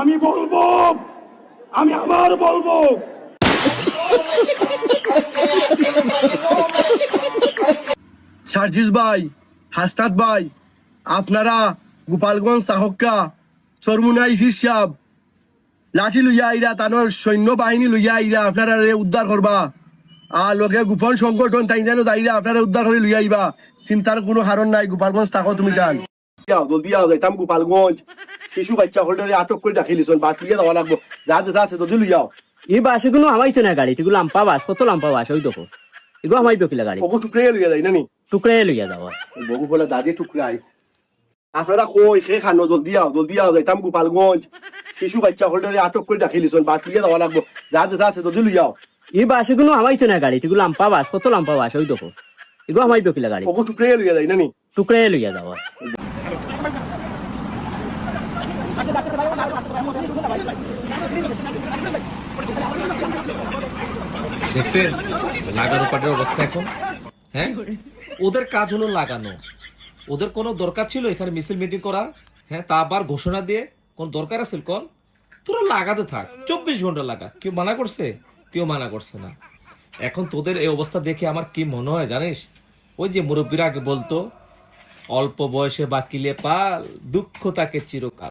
আমি বলব আমি আবার বলব। সার্জিস ভাই হাস্তাদ ভাই আপনারা গোপালগঞ্জ তাহক্কা চরমুনাই ফিরসাব লাঠি লইয়া আইরা তানোর সৈন্য বাহিনী লইয়া আইরা আপনারা রে উদ্ধার করবা। আর লগে গোপন সংগঠন তাই যেন দাইরা আপনারা উদ্ধার করে লইয়া আইবা। চিন্তার কোনো হারণ নাই গোপালগঞ্জ তাকো তুমি যান। যাও জলদি যাও যাইতাম গোপালগঞ্জ। শিশু বাচ্চা হোল্ডারে আটক করে রাখিলিছন বাস লইয়া দেওয়া লাগবো। যা যা আছে জলদি লইয়াও এই বাস এগুলো আমাইতো না গাড়ি এগুলো লাম্পা বাস কত লাম্পা বাস ওই দেখো। এগুলো আমাই বেকিলা গাড়ি। বগু টুকরে লইয়া যাই নানি? টুকরাই লইয়া যাওয়া বগু বলে দাদি টুকরাই। আপনারা কই খে খানো? জলদি আও জলদি আও যাইতাম গোপালগঞ্জ। শিশু বাচ্চা হোল্ডারে আটক করে রাখিলিছন বাস লইয়া দেওয়া লাগবো। যা যা আছে জলদি লইয়াও এই বাস এগুলো আমাইতো না গাড়ি এগুলো লাম্পা বাস কত লাম্পা বাস ওই দেখো। এগুলো আমাই বেকিলা গাড়ি। বগু টুকরে লইয়া যাই নানি। টুকরাই লইয়া যাওয়া দেখছেন? লাগানো পাটের অবস্থা এখন। হ্যাঁ? ওদের কাজ হলো লাগানো। ওদের কোনো দরকার ছিল এখানে মিছিল মিটিং করা? হ্যাঁ তা আবার ঘোষণা দিয়ে কোন দরকার আছে কোন তোরা লাগাতে থাক। চব্বিশ ঘণ্টা লাগা। কেউ মানা করছে? কেউ মানা করছে না। এখন তোদের এই অবস্থা দেখে আমার কি মনে হয় জানিস? ওই যে মুরব্বীরা আগে বলতো, অল্প বয়সে বাকিলে পাল, দুঃখ তাকে চিরকাল।